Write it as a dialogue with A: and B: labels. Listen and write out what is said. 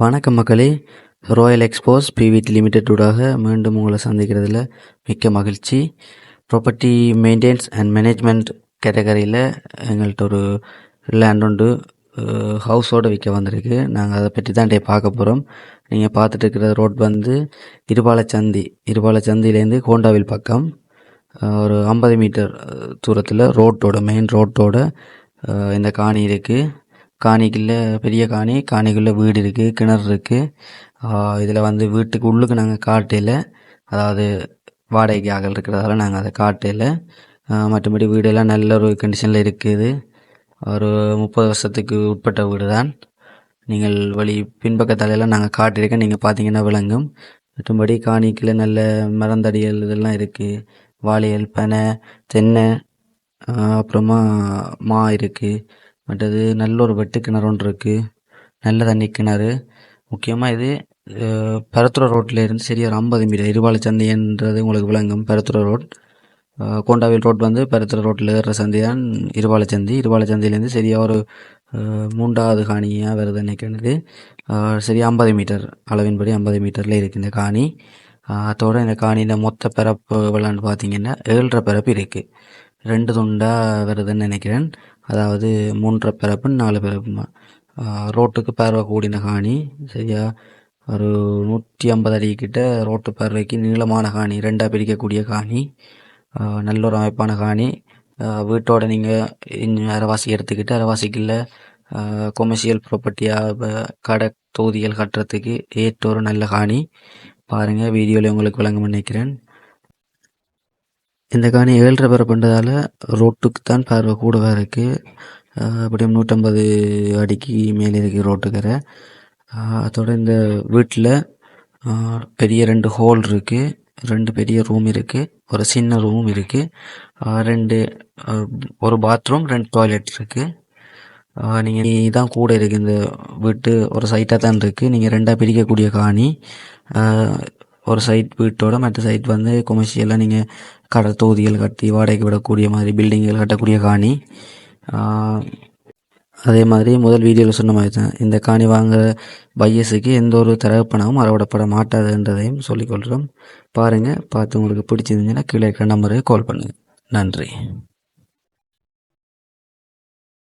A: வணக்கம் மக்களே. Royal expose பிவிடி லிமிடெட்டூடாக மீண்டும் உங்களை சந்திக்கிறதுல மிக்க மகிழ்ச்சி. ப்ராப்பர்ட்டி மெயின்டெனன்ஸ் அண்ட் மேனேஜ்மெண்ட் கேட்டகரியில் எங்கள்கிட்ட ஒரு லேண்ட் உண்டு. ஹவுஸோடு விற்க வந்திருக்கு. நாங்கள் அதை பற்றி தான் டே பார்க்க போகிறோம் நீங்கள் பார்த்துட்டு இருக்கிற ரோட் வந்து இருபாலச்சந்தி. இருபாலச்சந்திலேருந்து கோண்டாவில் பக்கம். ஒரு ஐம்பது மீட்டர் தூரத்தில் ரோட்டோட மெயின் ரோட்டோட இந்த காணி இருக்குது காணிக்குள்ள பெரிய காணி காணிக்குள்ளே வீடு இருக்குது கிணறு இருக்குது இதில் வந்து வீட்டுக்கு உள்ளுக்கு நாங்கள் காட்டையில் அதாவது வாடகைக்கு ஆகல் இருக்கிறதால நாங்கள் அதை காட்டையில் மற்றபடி வீடெல்லாம் நல்ல ஒரு கண்டிஷனில் இருக்குது. ஒரு முப்பது வருஷத்துக்கு உட்பட்ட வீடு தான் நீங்கள் வழி பின்பக்கத்தாலெல்லாம் நாங்கள் காட்டியிருக்கேன் நீங்கள் பார்த்தீங்கன்னா விளங்கும். மற்றும்படி காணிக்கில் நல்ல மரந்தடிகள் இதெல்லாம் இருக்குது வாழையல் பனை தென்னை அப்புறமா மா இருக்குது மற்றது நல்ல ஒரு வெட்டு கிணறு ஒன்று இருக்குது நல்ல தண்ணி கிணறு. முக்கியமாக இது பெரத்துரை ரோட்டில் இருந்து சரியா ஒரு ஐம்பது மீட்டர் இருபாலு சந்தைன்றது உங்களுக்கு விளங்கும். பெரத்துரை ரோட். கோண்டாவில் ரோட் வந்து பெருத்துரை ரோட்டில் ஏறுற சந்தை தான் இருபால சந்தி. இருபால சந்தையிலேருந்து சரியாக ஒரு மூன்றாவது காணியாக வருது நினைக்கிறது அஹ், ஐம்பது மீட்டர் அளவின்படி ஐம்பது மீட்டரில் இருக்குது இந்த காணி. அதோடு அதோட இந்த காணியில் மொத்த பிறப்பு விளாண்டு பார்த்தீங்கன்னா ஏழரை பிறப்பு இருக்குது ரெண்டு துண்டாக வருதுன்னு நினைக்கிறேன். அதாவது மூன்றரை பிறப்பு நாலு பிறப்புமா? ரோட்டுக்கு பார்வை கூடின காணி சரியா? ஒரு நூற்றி ஐம்பது அடிக்கிட்ட ரோட்டு பார்வைக்கு நீளமான காணி ரெண்டாக பிரிக்கக்கூடிய காணி நல்ல ஒரு அமைப்பான காணி. வீட்டோட நீங்கள் இன்னும் அரைவாசி எடுத்துக்கிட்டு அரைவாசிக்குள்ள கொமர்ஷியல் ப்ராப்பர்ட்டியாக கடை தொகுதிகள் கட்டுறதுக்கு ஏற்ற ஒரு நல்ல காணி. பாருங்கள் வீடியோவில் உங்களுக்கு விளங்க நினைக்கிறேன். இந்த காணி ஏழரை பேரை பண்ணுறதால ரோட்டுக்கு தான் பார்வை கூடவாக இருக்குது அப்படியே நூற்றம்பது அடிக்கு மேலே இருக்குது ரோட்டுக்கரை. அதோட இந்த வீட்டில் பெரிய ரெண்டு ஹோல் இருக்குது ரெண்டு பெரிய ரூம் இருக்குது ஒரு சின்ன ரூம் இருக்குது ரெண்டு ஒரு பாத்ரூம் ரெண்டு டாய்லெட் இருக்குது நீங்கள் இதான் கூட இருக்குது இந்த வீட்டு ஒரு சைட்டாக தான் இருக்குது நீங்கள் ரெண்டாக பிரிக்கக்கூடிய காணி. ஒரு சைட் வீட்டோட மற்ற சைட் வந்து கொமர்ஷியலாக நீங்கள் கடை தொகுதிகள் கட்டி வாடகைக்கு விடக்கூடிய மாதிரி பில்டிங்குகள் கட்டக்கூடிய காணி. அதே மாதிரி முதல் வீடியோவில் சொன்ன மாதிரி தான். இந்த காணி வாங்குற பையஸுக்கு எந்த ஒரு தரப்பணமும் அறவிடப்பட மாட்டாதுன்றதையும் சொல்லிக்கொள்கிறோம் பாருங்கள் பார்த்து உங்களுக்கு பிடிச்சிருந்துச்சுன்னா கீழே இருக்கிற நம்பருக்கு கால் பண்ணுங்கள் நன்றி.